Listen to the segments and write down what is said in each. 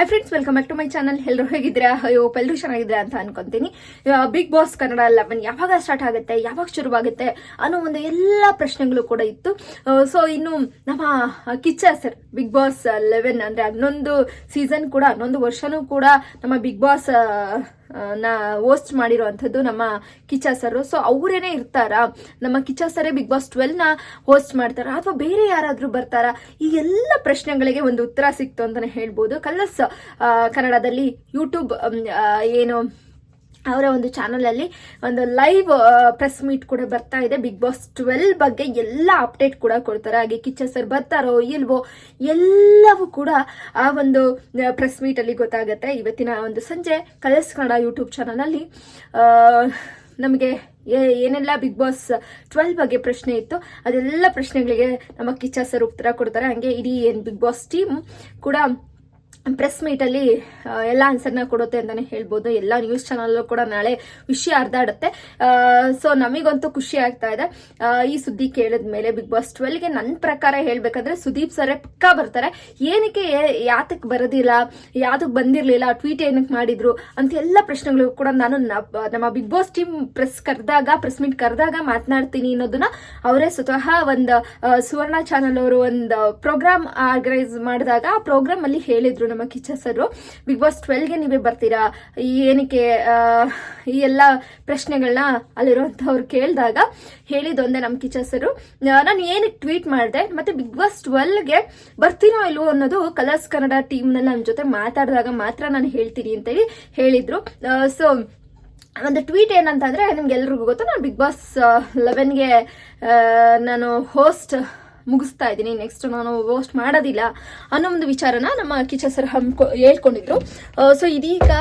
Hi friends welcome back to my channel ಎಲ್ಲರೂ ಹೇಗಿದ್ರೆ ಅಯ್ಯೋ ಎಲ್ಲರೂ ಚೆನ್ನಾಗಿದ್ರೆ ಅಂತ ಅನ್ಕೊಂತೀನಿ. ಬಿಗ್ ಬಾಸ್ ಕನ್ನಡ ಲೆವೆನ್ ಯಾವಾಗ ಸ್ಟಾರ್ಟ್ ಆಗುತ್ತೆ? ಯಾವಾಗ ಶುರುವಾಗುತ್ತೆ ಅನ್ನೋ ಒಂದು ಎಲ್ಲ ಪ್ರಶ್ನೆಗಳು ಕೂಡ ಇತ್ತು. ಸೊ ಇನ್ನು ನಮ್ಮ Kichcha sir Bigg Boss eleven ಅಂದ್ರೆ ಹನ್ನೊಂದು ಸೀಸನ್ ಕೂಡ, ಹನ್ನೊಂದು ವರ್ಷನೂ ಕೂಡ ನಮ್ಮ ಬಿಗ್ ಬಾಸ್ ನ ಹೋಸ್ಟ್ ಮಾಡಿರುವಂಥದ್ದು ನಮ್ಮ ಕಿಚ್ಚ ಸರ್ ಸೊ ಅವರೇನೆ ಇರ್ತಾರಾ? ನಮ್ಮ ಕಿಚ್ಚ ಸರೇ ಬಿಗ್ ಬಾಸ್ ಟ್ವೆಲ್ನ ಹೋಸ್ಟ್ ಮಾಡ್ತಾರ? ಅಥವಾ ಬೇರೆ ಯಾರಾದರೂ ಬರ್ತಾರಾ? ಈ ಎಲ್ಲ ಪ್ರಶ್ನೆಗಳಿಗೆ ಒಂದು ಉತ್ತರ ಸಿಕ್ತು ಅಂತಾನೆ ಹೇಳ್ಬೋದು. ಕಲರ್ಸ್ ಕನ್ನಡದಲ್ಲಿ ಯೂಟ್ಯೂಬ್ ಏನು ಅವರ ಒಂದು ಚಾನಲಲ್ಲಿ ಒಂದು ಲೈವ್ ಪ್ರೆಸ್ ಮೀಟ್ ಕೂಡ ಬರ್ತಾ ಇದೆ. ಬಿಗ್ ಬಾಸ್ ಟ್ವೆಲ್ ಬಗ್ಗೆ ಎಲ್ಲ ಅಪ್ಡೇಟ್ ಕೂಡ ಕೊಡ್ತಾರೆ. ಹಾಗೆ ಕಿಚ್ಚ ಸರ್ ಬರ್ತಾರೋ ಇಲ್ವೋ ಎಲ್ಲವೂ ಕೂಡ ಆ ಒಂದು ಪ್ರೆಸ್ ಮೀಟಲ್ಲಿ ಗೊತ್ತಾಗುತ್ತೆ. ಇವತ್ತಿನ ಒಂದು ಸಂಜೆ ಕಲರ್ಸ್ ಕನ್ನಡ ಯೂಟ್ಯೂಬ್ ಚಾನಲ್ ಅಲ್ಲಿ ಆ, ನಮಗೆ ಏನೆಲ್ಲ ಬಿಗ್ ಬಾಸ್ ಟ್ವೆಲ್ ಬಗ್ಗೆ ಪ್ರಶ್ನೆ ಇತ್ತು ಅದೆಲ್ಲ ಪ್ರಶ್ನೆಗಳಿಗೆ ನಮ್ಮ ಕಿಚ್ಚ ಸರ್ ಉತ್ತರ ಕೊಡ್ತಾರೆ. ಹಂಗೆ ಇಡೀ ಏನು ಬಿಗ್ ಬಾಸ್ ಟೀಮ್ ಕೂಡ ಪ್ರೆಸ್ ಮೀಟಲ್ಲಿ ಎಲ್ಲ ಆನ್ಸರ್ನ ಕೊಡುತ್ತೆ ಅಂತಾನೆ ಹೇಳ್ಬೋದು. ಎಲ್ಲ ನ್ಯೂಸ್ ಚಾನಲ್ ಕೂಡ ನಾಳೆ ವಿಷಯ ಹರಿದಾಡುತ್ತೆ ಸೊ ನಮಗಂತೂ ಖುಷಿ ಆಗ್ತಾ ಇದೆ. ಈ ಸುದ್ದಿ ಕೇಳಿದ ಮೇಲೆ ಬಿಗ್ ಬಾಸ್ ಟ್ವೆಲ್ಗೆ ನನ್ನ ಪ್ರಕಾರ ಹೇಳ್ಬೇಕಂದ್ರೆ ಸುದೀಪ್ ಸರೇ ಪಕ್ಕಾ ಬರ್ತಾರೆ. ಏನಕ್ಕೆ ಯಾತಕ್ಕೆ ಬರೋದಿಲ್ಲ ಯಾತಕ್ಕೆ ಬಂದಿರಲಿಲ್ಲ ಟ್ವೀಟ್ ಏನಕ್ಕೆ ಮಾಡಿದ್ರು ಅಂತ ಎಲ್ಲ ಪ್ರಶ್ನೆಗಳು ಕೂಡ ನಾನು ನಮ್ಮ ಬಿಗ್ ಬಾಸ್ ಟೀಮ್ ಪ್ರೆಸ್ ಕರೆದಾಗ ಪ್ರೆಸ್ ಮೀಟ್ ಕರೆದಾಗ ಮಾತನಾಡ್ತೀನಿ ಅನ್ನೋದನ್ನ ಅವರೇ ಸ್ವತಃ ಒಂದು ಸುವರ್ಣ ಚಾನಲ್ ಅವರು ಒಂದು ಪ್ರೋಗ್ರಾಮ್ ಆರ್ಗನೈಸ್ ಮಾಡಿದಾಗ ಆ ಪ್ರೋಗ್ರಾಮ್ ಅಲ್ಲಿ ಹೇಳಿದ್ರು ನಮ್ಮ ಕಿಚ್ಚಸರು. ಬಿಗ್ ಬಾಸ್ ಟ್ವೆಲ್ಗೆ ನೀವೇ ಬರ್ತೀರಾ? ಏನಕ್ಕೆ ಈ ಎಲ್ಲ ಪ್ರಶ್ನೆಗಳನ್ನ ಅಲ್ಲಿರುವಂಥವ್ರು ಕೇಳಿದಾಗ ಹೇಳಿದೊಂದೇ ನಮ್ಮ ಕಿಚ್ಚಸರು. ನಾನು ಏನಕ್ಕೆ ಟ್ವೀಟ್ ಮಾಡಿದೆ, ಮತ್ತೆ ಬಿಗ್ ಬಾಸ್ ಟ್ವೆಲ್ಗೆ ಬರ್ತೀನೋ ಇಲ್ವೋ ಅನ್ನೋದು ಕಲರ್ಸ್ ಕನ್ನಡ ಟೀಮ್ ನಮ್ಮ ಜೊತೆ ಮಾತಾಡಿದಾಗ ಮಾತ್ರ ನಾನು ಹೇಳ್ತೀನಿ ಅಂತೇಳಿ ಹೇಳಿದ್ರು. ಸೊ ಒಂದು ಟ್ವೀಟ್ ಏನಂತಂದ್ರೆ ನಿಮ್ಗೆಲ್ರಿಗೂ ಗೊತ್ತು, ನಾನು ಬಿಗ್ ಬಾಸ್ ಲೆವೆನ್ಗೆ ನಾನು ಹೋಸ್ಟ್ ಮುಗಿಸ್ತಾ ಇದ್ದೀನಿ. ನೆಕ್ಸ್ಟ್ ನಾನು ಪೋಸ್ಟ್ ಮಾಡೋದಿಲ್ಲ. ಅನ್ನೋ ಒಂದು ವಿಚಾರನ ನಮ್ಮ ಕಿಚ ಸರ್ ಹಮ್ಕೊ ಹೇಳ್ಕೊಂಡಿದ್ರು. ಸೊ ಇದೀಗ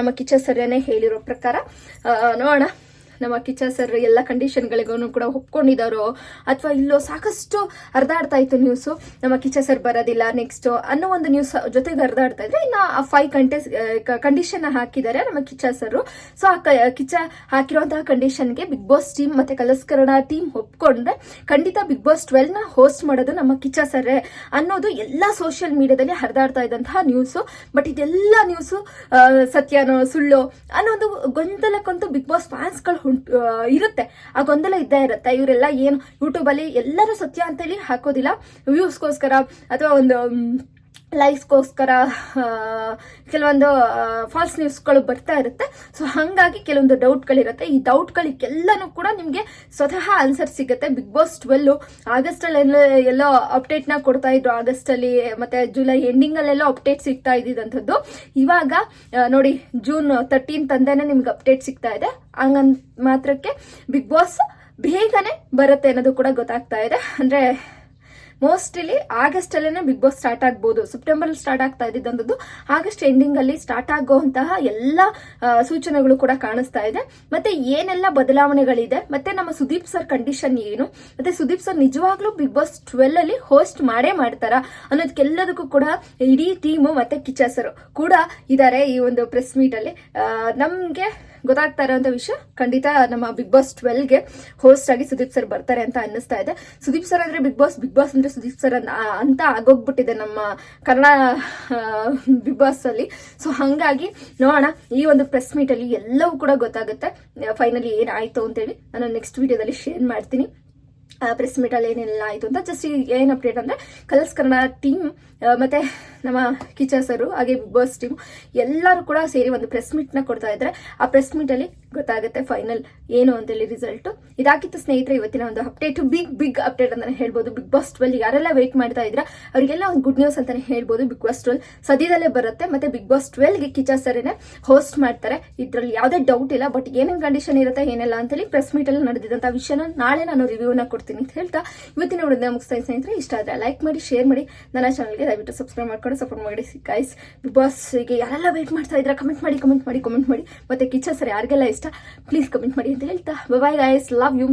ನಮ್ಮ ಕಿಚ್ಚ ಸರ್ನೇ ಹೇಳಿರೋ ಪ್ರಕಾರ ನೋಡೋಣ. ನಮ್ಮ ಕಿಚ್ಚ ಸರ್ ಎಲ್ಲ ಕಂಡೀಷನ್ಗಳಿಗೂ ಕೂಡ ಒಪ್ಕೊಂಡಿದ್ದಾರೋ ಅಥವಾ ಇಲ್ಲೋ ಸಾಕಷ್ಟು ಹರಿದಾಡ್ತಾ ಇತ್ತು ನ್ಯೂಸು ನಮ್ಮ ಕಿಚ್ಚ ಸರ್ ಬರೋದಿಲ್ಲ ನೆಕ್ಸ್ಟ್ ಅನ್ನೋ ಒಂದು ನ್ಯೂಸ್ ಜೊತೆಗೆ ಹರಿದಾಡ್ತಾ ಇದ್ರೆ ಇನ್ನು ಫೈವ್ ಕಂಟೆಸ್ ಕಂಡೀಷನ್ ಹಾಕಿದ್ದಾರೆ ನಮ್ಮ ಕಿಚ್ಚ ಸರ್ ಸೊ ಆ ಕಿಚ್ಚ ಹಾಕಿರುವಂತಹ ಕಂಡೀಷನ್ಗೆ ಬಿಗ್ ಬಾಸ್ ಟೀಮ್ ಮತ್ತೆ ಕಲಸ್ಕರಣ ಟೀಮ್ ಒಪ್ಕೊಂಡ್ರೆ ಖಂಡಿತ ಬಿಗ್ ಬಾಸ್ ಟ್ವೆಲ್ನ ಹೋಸ್ಟ್ ಮಾಡೋದು ನಮ್ಮ ಕಿಚ್ಚ ಸರ್ ಅನ್ನೋದು ಎಲ್ಲ ಸೋಷಿಯಲ್ ಮೀಡಿಯಾದಲ್ಲಿ ಹರಿದಾಡ್ತಾ ಇದ್ದಂತಹ ನ್ಯೂಸು ಬಟ್ ಇದೆಲ್ಲ ನ್ಯೂಸು ಸತ್ಯನೋ, ಸುಳ್ಳು ಅನ್ನೋದು ಗೊಂದಲಕ್ಕಂತೂ ಬಿಗ್ ಬಾಸ್ ಫ್ಯಾನ್ಸ್ಗಳು ಉಂಟು ಇರುತ್ತೆ. ಆ ಗೊಂದಲ ಇದ್ದೇ ಇರುತ್ತೆ. ಇವರೆಲ್ಲ ಏನು ಯೂಟ್ಯೂಬ್ ಅಲ್ಲಿ ಎಲ್ಲರೂ ಸತ್ಯ ಅಂತೇಳಿ ಹಾಕೋದಿಲ್ಲ. ವ್ಯೂಸ್ಗೋಸ್ಕರ ಅಥವಾ ಒಂದು ಲೈಕ್ಸ್ಗೋಸ್ಕರ ಕೆಲವೊಂದು ಫಾಲ್ಸ್ ನ್ಯೂಸ್ಗಳು ಬರ್ತಾ ಇರುತ್ತೆ. ಸೊ ಹಾಗಾಗಿ ಕೆಲವೊಂದು ಡೌಟ್ಗಳಿರುತ್ತೆ ಈ ಡೌಟ್ಗಳಿಗೆಲ್ಲನೂ ಕೂಡ ನಿಮಗೆ ಸ್ವತಃ ಆನ್ಸರ್ ಸಿಗುತ್ತೆ. ಬಿಗ್ ಬಾಸ್ ಟ್ವೆಲ್ಲು ಆಗಸ್ಟಲ್ಲಿ ಎಲ್ಲ, ಎಲ್ಲೋ ಅಪ್ಡೇಟ್ನ ಕೊಡ್ತಾ ಇದ್ರು. ಆಗಸ್ಟಲ್ಲಿ, ಮತ್ತೆ ಜುಲೈ ಎಂಡಿಂಗಲ್ಲೆಲ್ಲ ಅಪ್ಡೇಟ್ ಸಿಗ್ತಾ ಇದ್ದಿದ್ದಂಥದ್ದು. ಇವಾಗ ನೋಡಿ ಜೂನ್ ತರ್ಟೀನ್ ತಂದೇನೆ ನಿಮ್ಗೆ ಅಪ್ಡೇಟ್ ಸಿಗ್ತಾ ಇದೆ. ಹಂಗಂದ್ ಮಾತ್ರಕ್ಕೆ ಬಿಗ್ ಬಾಸ್ ಬೇಗನೆ ಬರುತ್ತೆ ಅನ್ನೋದು ಕೂಡ ಗೊತ್ತಾಗ್ತಾ ಇದೆ. ಅಂದ್ರೆ ಮೋಸ್ಟ್ಲಿ ಆಗಸ್ಟ್ ಅಲ್ಲೇನೆ ಬಿಗ್ ಬಾಸ್ ಸ್ಟಾರ್ಟ್ ಆಗ್ಬೋದು. ಸೆಪ್ಟೆಂಬರ್ ಸ್ಟಾರ್ಟ್ ಆಗ್ತಾ ಇದ್ದಿದ್ದಂಥದ್ದು ಆಗಸ್ಟ್ ಎಂಡಿಂಗ್ ಅಲ್ಲಿ ಸ್ಟಾರ್ಟ್ ಆಗುವಂತಹ ಎಲ್ಲ ಸೂಚನೆಗಳು ಕೂಡ ಕಾಣಿಸ್ತಾ ಇದೆ. ಮತ್ತೆ ಏನೆಲ್ಲ ಬದಲಾವಣೆಗಳಿದೆ? ಮತ್ತೆ ನಮ್ಮ ಸುದೀಪ್ ಸರ್ ಕಂಡೀಷನ್ ಏನು? ಮತ್ತೆ ಸುದೀಪ್ ಸರ್ ನಿಜವಾಗ್ಲೂ ಬಿಗ್ ಬಾಸ್ ಟ್ವೆಲ್ ಅಲ್ಲಿ ಹೋಸ್ಟ್ ಮಾಡೇ ಮಾಡ್ತಾರ? ಅನ್ನೋದಕ್ಕೆಲ್ಲದಕ್ಕೂ ಕೂಡ ಇಡೀ ಟೀಮು ಮತ್ತೆ ಕಿಚ್ಚ ಸರ್ ಕೂಡ ಇದ್ದಾರೆ ಈ ಒಂದು ಪ್ರೆಸ್ ಮೀಟ್ ಅಲ್ಲಿ ನಮ್ಗೆ ಗೊತ್ತಾಗ್ತಾ ಇರೋಂಥ ವಿಷಯ. ಖಂಡಿತ ನಮ್ಮ ಬಿಗ್ ಬಾಸ್ ಟ್ವೆಲ್ಗೆ ಹೋಸ್ಟ್ ಆಗಿ ಸುದೀಪ್ ಸರ್ ಬರ್ತಾರೆ ಅಂತ ಅನ್ನಿಸ್ತಾ ಇದೆ. ಸುದೀಪ್ ಸರ್ ಅಂದ್ರೆ ಬಿಗ್ ಬಾಸ್ ಬಿಗ್ ಬಾಸ್ ಅಂದ್ರೆ ಸುದೀಪ್ ಸರ್ ಅಂತ ಆಗೋಗ್ಬಿಟ್ಟಿದೆ ನಮ್ಮ ಕನ್ನಡ ಬಿಗ್ ಬಾಸ್ ಅಲ್ಲಿ. ಸೊ ಹಂಗಾಗಿ ನೋಡೋಣ, ಈ ಒಂದು ಪ್ರೆಸ್ ಮೀಟ್ ಅಲ್ಲಿ ಎಲ್ಲವೂ ಕೂಡ ಗೊತ್ತಾಗುತ್ತೆ. ಫೈನಲಿ ಏನಾಯ್ತು ಅಂತೇಳಿ ನಾನು ನೆಕ್ಸ್ಟ್ ವಿಡಿಯೋದಲ್ಲಿ ಶೇರ್ ಮಾಡ್ತೀನಿ. ಪ್ರೆಸ್ ಮೀಟ್ ಅಲ್ಲಿ ಏನೆಲ್ಲ ಆಯ್ತು ಅಂತ ಜಸ್ಟ್ ಏನ್ ಅಪ್ಡೇಟ್ ಅಂದ್ರೆ ಕಲರ್ಸ್ ಕನ್ನಡ ಟೀಮ್ ಮತ್ತೆ ನಮ್ಮ ಕಿಚರ್ಸರು ಸರ್ ಹಾಗೆ ಬಿಗ್ ಬಾಸ್ ಟೀಮ್ ಎಲ್ಲರೂ ಕೂಡ ಸೇರಿ ಒಂದು ಪ್ರೆಸ್ ಮೀಟ್ನ ಕೊಡ್ತಾ ಇದ್ರೆ ಆ ಪ್ರೆಸ್ ಮೀಟ್ ಅಲ್ಲಿ ಗೊತ್ತಾಗುತ್ತೆ ಫೈನಲ್ ಏನು ಅಂತೇಳಿ ರಿಸಲ್ಟ್ ಇದಾಗಿತ್ತು ಸ್ನೇಹಿತರೆ, ಇವತ್ತಿನ ಒಂದು ಅಪ್ಡೇಟ್ ಬಿಗ್ ಬಿಗ್ ಅಪ್ಡೇಟ್ ಅಂತಾನೆ ಹೇಳ್ಬೋದು. ಬಿಗ್ ಬಾಸ್ ಟ್ವೆಲ್ ಯಾರೆಲ್ಲ ವೆಯ್ಟ್ ಮಾಡ್ತಾ ಇದ್ರ ಅವರಿಗೆಲ್ಲ ಒಂದು ಗುಡ್ ನ್ಯೂಸ್ ಅಂತಾನೆ ಹೇಳ್ಬೋದು. ಬಿಗ್ ಬಾಸ್ ಟ್ವೆಲ್ ಸದ್ಯದಲ್ಲೇ ಬರುತ್ತೆ, ಮತ್ತೆ ಬಿಗ್ ಬಾಸ್ ಟ್ವೆಲ್ಗೆ ಕಿಚಾ ಸರೇನೆ ಹೋಸ್ಟ್ ಮಾಡ್ತಾರೆ. ಇದ್ರಲ್ಲಿ ಯಾವುದೇ ಡೌಟ್ ಇಲ್ಲ ಬಟ್ ಏನೇನು ಕಂಡೀಷನ್ ಇರುತ್ತೆ, ಏನೆಲ್ಲ ಅಂತೇಳಿ ಪ್ರೆಸ್ ಮೀಟ್ ಅಲ್ಲಿ ನಡೆದಿದ್ದಂತ ವಿಷಯನ ನಾಳೆ ನಾನು ರಿವ್ಯೂನ ಕೊಡ್ತೀನಿ ಅಂತ ಹೇಳ್ತಾ ಇವತ್ತಿನ ವಿಡಿಯೋನ ಮುಗಿಸ್ತಾ ಸ್ನೇಹಿತರೆ. ಇಷ್ಟ ಆದ್ರೆ ಲೈಕ್ ಮಾಡಿ ಶೇರ್ ಮಾಡಿ. ನನ್ನ ಚಾನಲ್ಗೆ ದಯವಿಟ್ಟು ಸಬ್ಸ್ಕ್ರೈಬ್ ಮಾಡ್ಕೊಂಡು ಸಪೋರ್ಟ್ ಮಾಡಿ ಗೈಸ್ ಬಿಗ್ ಬಾಸ್ಗೆ ಯಾರೆಲ್ಲ ವೆಯ್ಟ್ ಮಾಡ್ತಾ ಇದ್ರ ಕಮೆಂಟ್ ಮಾಡಿ ಕಮೆಂಟ್ ಮಾಡಿ ಕಮೆಂಟ್ ಮಾಡಿ. ಮತ್ತೆ ಕಿಚ್ಚ ಸರ್ ಯಾರಿಗೆಲ್ಲ ಇಷ್ಟ ಪ್ಲೀಸ್ ಕಮೆಂಟ್ ಮಾಡಿ ಅಂತ ಹೇಳ್ತಾ ಬಾಯ್ ಗೈಸ್ ಲವ್ ಯು